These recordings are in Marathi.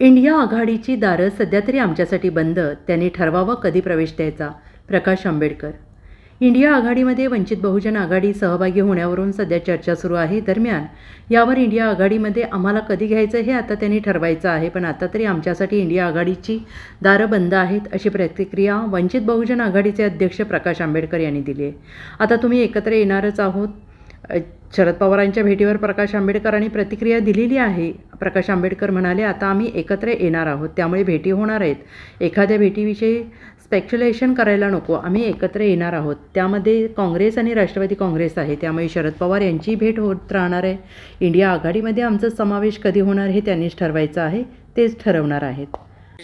इंडिया आघाडीची दारं सध्या तरी आमच्यासाठी बंद त्यांनी ठरवावं कधी प्रवेश द्यायचा? प्रकाश आंबेडकर. इंडिया आघाडीमध्ये वंचित बहुजन आघाडी सहभागी होण्यावरून सध्या चर्चा सुरू आहे. दरम्यान यावर इंडिया आघाडीमध्ये आम्हाला कधी घ्यायचं हे आता त्यांनी ठरवायचं आहे पण आता तरी आमच्यासाठी इंडिया आघाडीची दारं बंद आहेत अशी प्रतिक्रिया वंचित बहुजन आघाडीचे अध्यक्ष प्रकाश आंबेडकर यांनी दिली आहे. आता तुम्ही एकत्र येणारच आहोत. शरद पवारांच्या भेटीवर प्रकाश आंबेडकरांनी प्रतिक्रिया दिलेली आहे. प्रकाश आंबेडकर म्हणाले आता आम्ही एकत्र येणार आहोत त्यामुळे भेटी होणार आहेत. एखाद्या भेटीविषयी स्पेक्युलेशन करायला नको आम्ही एकत्र येणार आहोत. त्यामध्ये काँग्रेस आणि राष्ट्रवादी काँग्रेस आहे त्यामुळे शरद पवार यांची भेट होत राहणार आहे. इंडिया आघाडीमध्ये आमचा समावेश कधी होणार हे त्यांनीच ठरवायचं आहे तेच ठरवणार आहेत.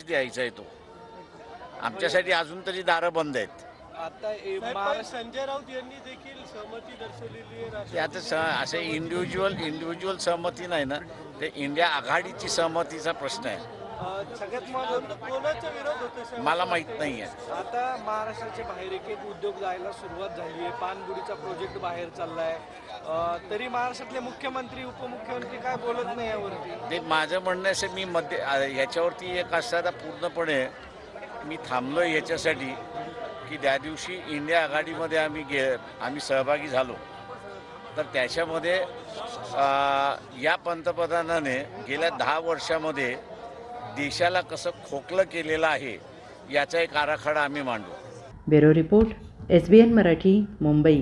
द्यायचा आहे तो. आमच्यासाठी अजून तरी दारं बंद आहेत. आता संजय राऊत यांनी देखील सहमती दर्शवलेली आहे आता असे इंडिव्हिज्युअल इंडिव्हिज्युअल सहमती नाही ना? ते इंडिया आघाडीची सहमतीचा प्रश्न आहे. सगळ्यात महत्त्वाचं कोणाचा विरोध होतो साहेब? मला माहीत नाही आहे. आता महाराष्ट्राच्या बाहेर एक एक उद्योग जायला सुरुवात झाली आहे. पानबुडीचा प्रोजेक्ट बाहेर चाललाय. तरी महाराष्ट्रातले मुख्यमंत्री उपमुख्यमंत्री काय बोलत नाही यावरती? ते माझं म्हणणं असं मी मध्य याच्यावरती एक असताना पूर्णपणे मी थांबलो याच्यासाठी. की त्या दिवशी इंडिया आघाडीमध्ये आम्ही गे आम्ही सहभागी झालो. तर त्याच्यामध्ये या पंतप्रधानाने गेल्या दहा वर्षामध्ये देशाला कसं खोकलं केलेलं आहे याचा एक आराखडा आम्ही मांडू. Bureau report S B N Marathi Mumbai.